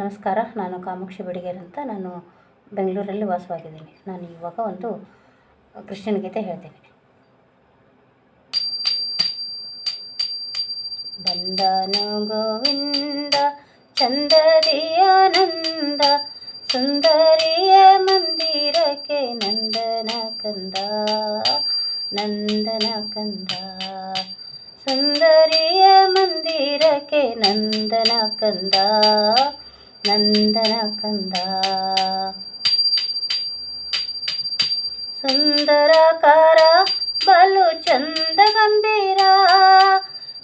ನಮಸ್ಕಾರ, ನಾನು ಕಾಮಾಕ್ಷಿ ಬಡಿಗೇರ್ ಅಂತ ನಾನು ಬೆಂಗಳೂರಲ್ಲಿ ವಾಸವಾಗಿದ್ದೀನಿ. ನಾನು ಇವಾಗ ಒಂದು ಕೃಷ್ಣನ ಗೀತೆ ಹೇಳ್ತೀನಿ. ಬಂದನು ಗೋವಿಂದ ಚಂದದಿಯಾನಂದ ಸುಂದರಿಯ ಮಂದಿರಕ್ಕೆ ನಂದನ ಕಂದ ನಂದನ ಕಂದ. ಸುಂದರಿಯ ಮಂದಿರಕ್ಕೆ ನಂದನ ಕಂದ. ನಂದನ ಕಂದ. ಸುಂದರಕಾರ ಬಲು ಚಂದ ಗಂಭೀರ.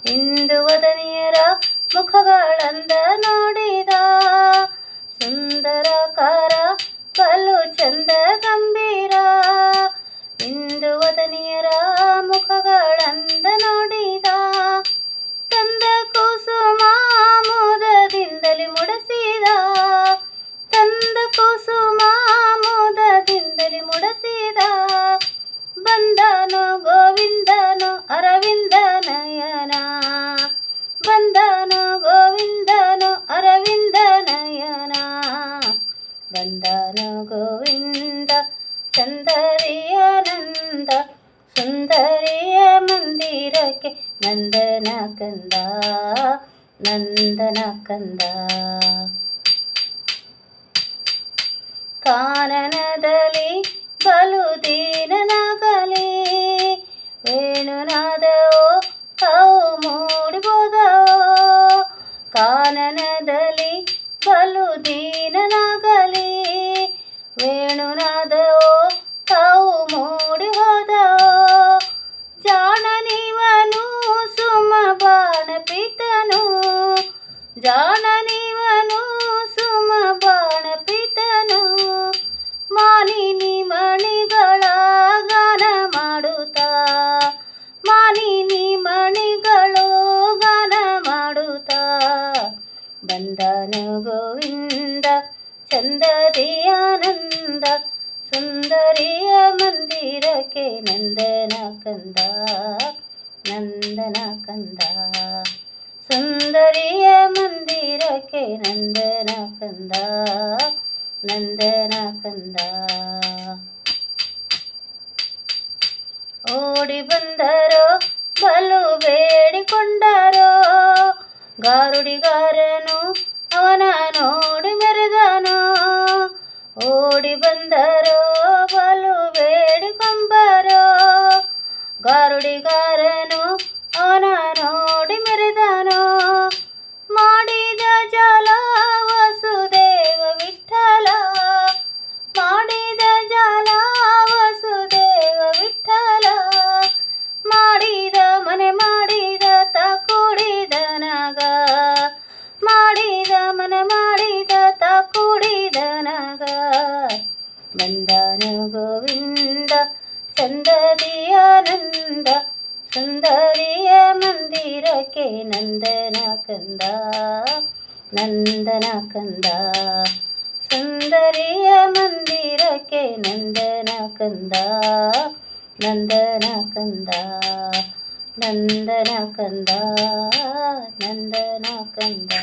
ಇಂದು ವದನಿಯರ ಮುಖಗಳಂದ ನೋಡಿದ. ಸುಂದರಕಾರ ಬಲು ಚಂದ ಗಂಭೀರ. ಇಂದು ವದನಿಯರ ಬಂದನು ಗೋವಿಂದ ಚಂದರಿಯಾನಂದ ಸುಂದರಿಯ ಮಂದಿರಕ್ಕೆ ನಂದನ ಕಂದ ನಂದನ ಕಂದ ಕಾನನದಲ್ಲಿ ಬಲು ದೀನನಾಗಲಿ ವೇಣುನಾದವೋ ತಾವು ಮೂಡಿಬೋದವೋ ಕಾನನದಲ್ಲಿ ವೇಣುನಾದವೋ ತಾವು ಮೂಡಿ ಹೋದವೋ ಜಾಣನಿವನು ಸುಮ ಬಾಣ ಪಿತನು ಜಾಣನಿವನು ಸುಮ ಬಾಣ ಪಿತನು ಮಾನಿನಿ ಮಣಿಗಳ ಗಾನ ಮಾಡುತ್ತಾ ಮಾನಿನಿ ಮಣಿಗಳು ಗಾನ ಮಾಡುತ್ತಾ. ಬಂದನು ಗೋವಿಂದ ಚಂದದಿಯಾನಂದ ಸುಂದರಿಯ ಮಂದಿರಕ್ಕೆ ನಂದನ ಕಂದ ನಂದನ ಕಂದ ಸುಂದರಿಯ ಮಂದಿರಕ್ಕೆ ನಂದನ ಕಂದ ನಂದನ ಕಂದ ಓಡಿ ಬಂದರೋ ಬಲು ಬೇಡಿಕೊಂಡರೋ ಗಾರುಡಿಗಾರನು ಓಡಿ ಬಂದರೋ, ಬಲು ಬೇಡಿಕೊಂಬರೋ, ಗಾರುಡಿಗಾರನು ಅವನ ನೋಡಿ ಮೆರೆದನು. ಮಾಡಿದ ಜಲ ವಸುದೇವ ವಿಠಲ, ಮಾಡಿದ ಜಲ ವಸುದೇವ ವಿಠಲ, ಮಾಡಿದ ಮನೆ ಮಾಡಿದ ತ ಕೂಡಿದ ನಗ, ಮಾಡಿದ ಮನೆ ಮಾಡಿದ ತ ಕೂಡಿದ ನಗ. ബന്ദാന ഗോവിന്ദ ചന്ദതിയാനന്ദ സുന്ദരിയ മന്ദിരക്കെ നന്ദന കന്ദ നന്ദന കന്ദ സുന്ദരിയ മന്ദിരക്കെ നന്ദന കന്ദ നന്ദന കന്ദ നന്ദന കന്ദ നന്ദന കന്ദ